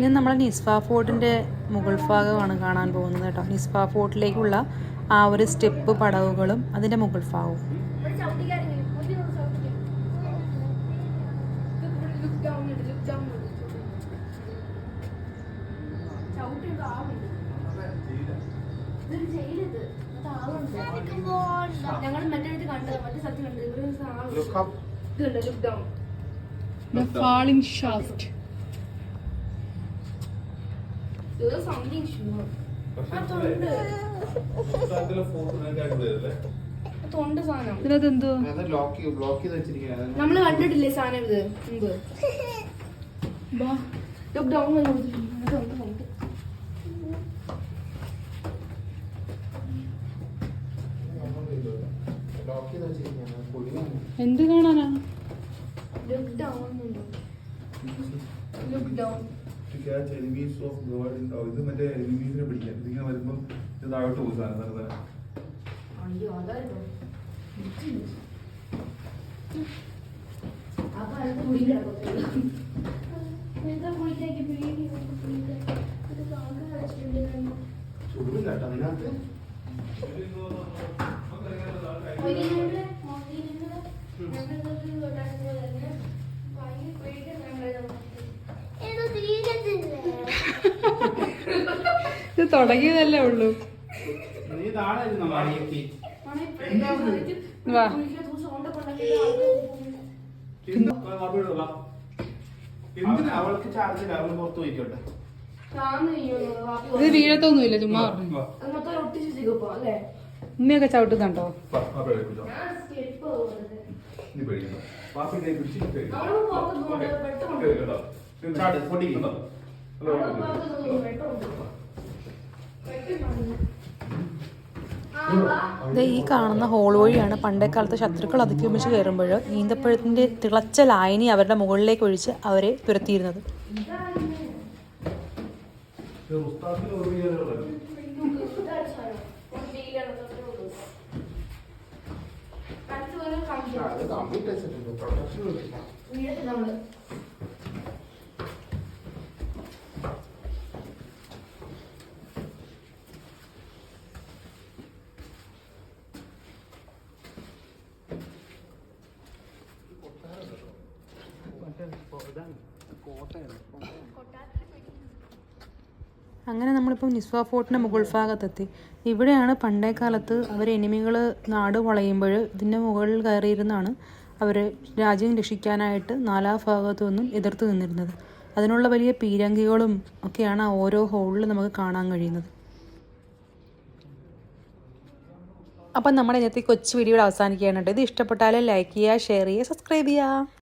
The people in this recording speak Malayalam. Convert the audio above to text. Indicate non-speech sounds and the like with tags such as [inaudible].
ഇനി നമ്മൾ നിസ്ഫ ഫോർട്ടിന്റെ മുകൾ ഭാഗമാണ് കാണാൻ പോകുന്നത് കേട്ടോ. നിസ്ഫ ഫോർട്ടിലേക്കുള്ള ആ ഒരു സ്റ്റെപ്പ് പടവുകളും അതിന്റെ മുകൾ ഭാഗവും. ഞങ്ങൾ മറ്റേ കണ്ടത് മറ്റേ സ്ഥലത്ത് കണ്ടത്. ഇവിടെ ഒരു ആളുണ്ട്. Look down The falling shaft. ഇത് സംതിങ് ഷുവർ തൊണ്ട്. സാധനം. നമ്മൾ കണ്ടിട്ടില്ലേ സാധനം ഇത്? മുമ്പ് ലുക്ക് ഡൗൺ lock ചെയ്ത് വെച്ചിരിക്കുകയാണ്. അത് പൊടിയാണ്. എന്ത് കാണാനാ? Look down [laughs] look catch enemies of God ഇത് മറ്റേ എനിമീസിനെ പിടിക്കാൻ. ഇതിങ്ങനെ വരുമ്പം ഇത് താഴോട്ട് പോകും സാധനം. വെറുതെ. അയ്യോ അതായിരുന്നു ആ കാലത്ത് മുടി കിടക്കത്തില്ല എന്താ കുളിക്കാക്കി പേടി ഇത് കാക്ക കളിച്ചിട്ടുണ്ട് ചുടുമില്ല കേട്ടോ അതിനകത്ത്. ഇത് തുടങ്ങിയതല്ലേ ഉള്ളൂ. വാ. അവ- അവൾക്ക് ചാർജ് ഇല്ല അവൾ പുറത്ത് പോയിക്കോട്ടെ. ഇത് വീഴത്തൊന്നുമില്ല ചുമ്മാ ഉമ്മയൊക്കെ ചവിട്ടുന്നുണ്ടോ? ചാട്, പൊടി. ഈ കാണുന്ന ഹോൾ വഴിയാണ് പണ്ടേക്കാലത്ത് ശത്രുക്കൾ അതിക്രമിച്ച് കയറുമ്പോൾ ഈന്തപ്പഴത്തിന്റെ തിളച്ച ലായനി അവരുടെ മുകളിലേക്ക് ഒഴിച്ച് അവരെ തുരത്തിയിരുന്നത്. ഇത് ഉസ്താദിന് അങ്ങനെ നമ്മളിപ്പോൾ നിസ്വാ ഫോർട്ടിന്റെ മുകൾ ഭാഗത്തെത്തി. ഇവിടെയാണ് പണ്ടേ കാലത്ത് അവർ എനിമികൾ നാട് വളയുമ്പോൾ ഇതിന്റെ മുകളിൽ കയറിയിരുന്നാണ് അവർ രാജ്യം രക്ഷിക്കാനായിട്ട് നാലാ ഭാഗത്തു നിന്നും എതിർത്ത് നിന്നിരുന്നത്. അതിനുള്ള വലിയ പീരങ്കികളും ഒക്കെയാണ് ആ ഓരോ ഹോളിൽ നമുക്ക് കാണാൻ കഴിയുന്നത്. അപ്പം നമ്മുടെ ഇന്നത്തെ കൊച്ചു വീഡിയോ അവസാനിക്കുകയാണ് ഇത് ഇഷ്ടപ്പെട്ടാൽ ലൈക്ക് ചെയ്യുക ഷെയർ ചെയ്യുക സബ്സ്ക്രൈബ് ചെയ്യുക.